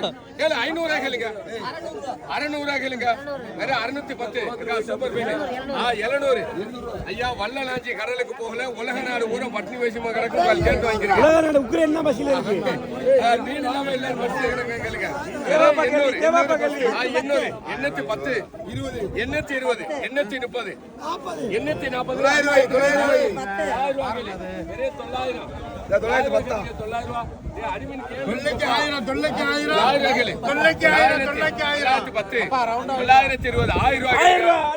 கேளு கேளுங்க. அறநூறுவா கேளுங்க. வேற அறுநூத்தி பத்து. எழுநூறு. ஐயா வல்லநாச்சி கடலுக்கு போகல. உலக நாடு பூரா பட்டினி வயசுமா கிடக்கு கேட்டு வாங்கிக்கிறேன். உக்ரைன் பஸ்ல இருக்கு? மீன் இல்லாம இல்லைன்னு பட்டினி கிடக்கு கேளுங்க. வேற எண்ணூறு. ஆ, எண்ணூறு. எண்ணூத்தி பத்து. இருபது. எண்ணூத்தி இருபது. எண்ணூத்தி முப்பது. எண்ணூத்தி நாற்பது தொள்ளாயிரம் தொள்ளாயிரம் தொள்ளாயிரம். தொள்ளாயிரத்தி பத்தா கேளு. ஆயிரம் ஆயிரம். தொள்ளைக்கு ஆயிரம் தொள்ளாயிரத்தி பத்து தொள்ளாயிரத்தி இருபது ஆயிரம் ரூபாய். ஆயிரம் ரூபாய்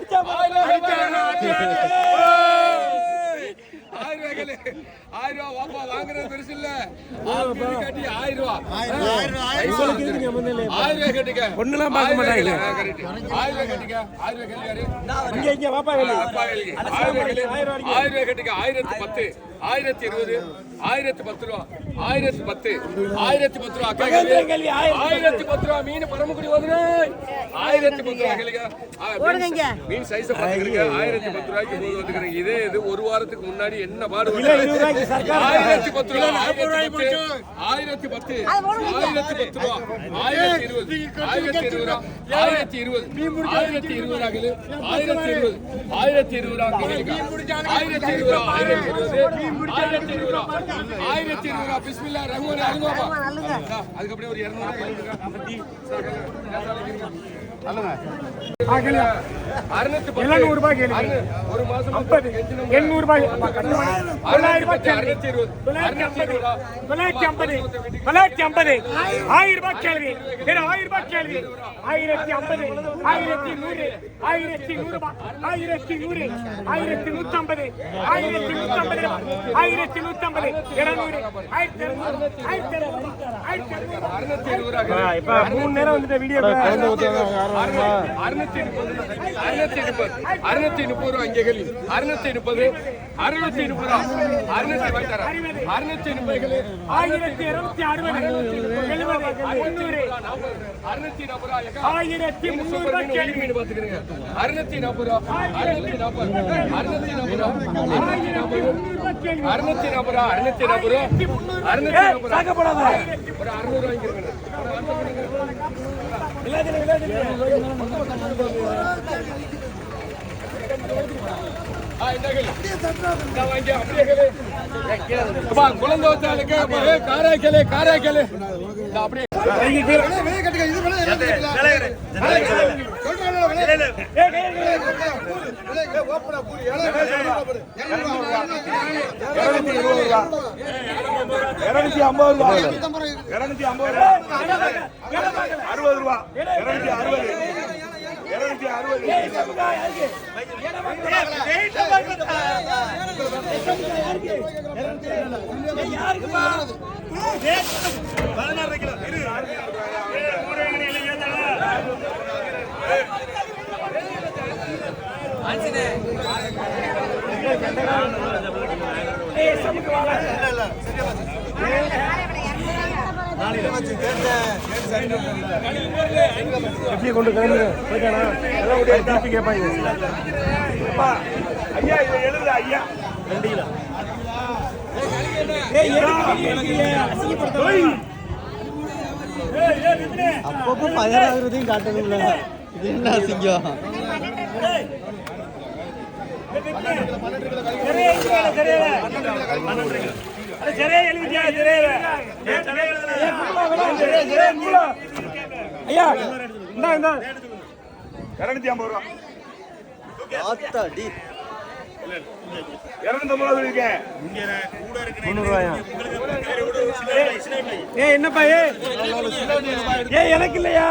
ஆயிரம் ரூபாய் வாப்பா வாங்குறது பெருசு இல்ல கட்டி ஆயிரம் ரூபாய் ஆயிரம் ரூபாய் கட்டிக்க ஒண்ணுலாம் பார்க்க மாட்டாங்க. ஆயிரம் ரூபாய் கட்டிக்க ஆயிரம் ரூபாய் இங்க இங்க வாப்பா ஆயிரம் ரூபாய் கட்டிக்க ஆயிரத்தி பத்து ஆயிரத்தி இருபது ஆயிரத்தி பத்து ரூபா ஆயிரத்தி பத்து ஆயிரத்தி பத்து ரூபா ஆயிரத்தி பத்து ரூபா மீன் பரமக்குடி வந்து ஆயிரத்தி பத்து ரூபா கேளுங்க ஆ, மீன் சைஸ பாத்துக்கிறீங்க ஆயிரத்தி பத்து ரூபாய்க்கு போது வந்துக்கிறீங்க இதே இது ஒரு வாரத்துக்கு முன்னாடி என்ன பாடு ரூபாய்க்கு ஆயிரத்தி பத்து ரூபா ஆயிரத்தி பத்து. ஆயிரத்தி பத்து. ரூபா. ஆயிரத்தி இருபது. ஆயிரத்தி இருபது ரூபா. ஆயிரத்தி இருபது. ஆயிரத்தி இருபது ரூபா கேளு ஆயிரத்தி இருபது. ஆயிரத்தி இருபது ரூபா கேளுங்க ஆயிரத்தி இருபது. ரூபா ஆயிரத்தி இருபது. ஆயிரத்தி இருபது. ரூபா. ஆயிரத்தி இருபது ரூபா. பிஸ்மில்லா ரகுமான் அருமாப்பா அதுக்கு அப்படியே ஒரு இருநூறு சொல்லுங்க. எழுநூறு ரூபாய். ஒரு மாசம் ஐம்பது. எண்ணூறு ரூபாய் தொள்ளாயிரம் ரூபாய் தொள்ளாயிரத்தி ஐம்பது. தொள்ளாயிரத்தி ஐம்பது. ஆயிரம். ரூபாய் கேள்வி ஆயிரம் ரூபாய் கேள்வி ஆயிரத்தி ஐம்பது. ஆயிரத்தி நூறு. ஆயிரத்தி நூறு ஆயிரத்தி நூறு. ஆயிரத்தி நூத்தி ஐம்பது ஆயிரத்தி நூத்தி ஐம்பது ஆயிரத்தி நூத்தி ஐம்பது இருநூறு. ஆயிரத்தி இருநூறு. ஆயிரத்தி இருநூறு. ஆயிரத்தி இருநூறு. அறுநூத்தி இருபது ரூபா. கேளு. இப்ப மூணு நேரம் வந்துட்டு வீடியோ அறுநூத்தி முப்பது அறுநூத்தி முப்பது அறுநூத்தி முப்பது ரூபா இங்கே கேள்வி. அறுநூத்தி முப்பது அறுநூத்தி முப்பது ரூபா. அறுநூத்தி வைத்தாரா அறுநூத்தி முப்பது ஆயிரத்தி இருநூத்தி அறுபது அறுநூத்தி நாற்பது ரூபா ஆயிரத்தி மீன் முன்னூறு மீன், கேள்வி பாத்துக்கிறீங்க. அறுநூத்தி நாற்பது ரூபா அறுநூத்தி நாற்பது அறுநூத்தி நாற்பது ரூபா அறுநூத்தி நாற்பது அறுநூத்தி நாற்பது ரூபா அறுநூத்தி நாற்பது ரூபா அறுநூத்தி நாற்பது ரூபா. ஒரு அறுநூறு ரூபாய்க்கு இருக்கு இந்த கேளு. இந்த வாங்கி, அப்படியே இருநூத்தி ஐம்பது ரூபாய் இருநூத்தி ஐம்பது ரூபா. அறுபது ரூபா. இருநூத்தி அறுபது. இருநூத்தி அறுபது. எப்படி கொண்டு கிளம்புங்க போயிட்டானா? திருப்பி கேட்பாங்க ஐயா இதை எழுது ஐயா. ரெண்டு கிலோ அப்பப்போ பயராகிறதையும் காட்டணும்ல. இது என்ன அசிங்கம்? ஐயா இந்தா இந்தா. இருநூத்தி ஐம்பது ரூபா. ஆத்தாடி என்னப்பா ஏ எனக்கு இல்லையா?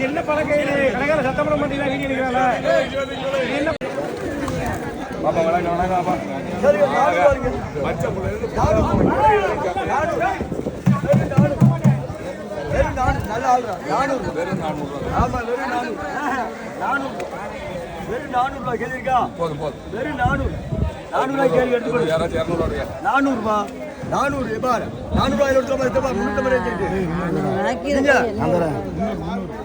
என்ன பழக்கம் இது? சத்தம் போட மாட்டீங்களா? வீடியோ என்ன பாப்பா வணக்கம் வணக்கம் பாப்பா நல்ல ஆளுடா நானூறு. வெறும் நானூறு வெறும் நானூறு. நானூறு. வெறும் நானூறு ரூபாய் கேள்வி இருக்கா? போதும் போதும். வெறும் நானூறு. நானூறு ரூபாய் கேள்வி எடுத்துக்கொடு யாராச்சும் இரநூறுவா நானூறுபா? நானூறு பாரு. நானூறு ரூபாய் எடுத்து மாதிரி முன்னூத்தி ஐம்பது வச்சுட்டு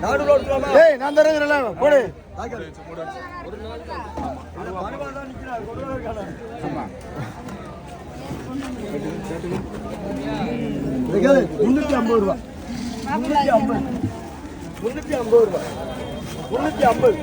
நானூறு ரூபாய் எடுத்துலாமா ஏய் நான் தரேங்கறல போடு. முன்னூத்தி ஐம்பது ரூபாய். முன்னூற்றி ஐம்பது. முன்னூற்றி ஐம்பது ரூபாய். முன்னூற்றி ஐம்பது.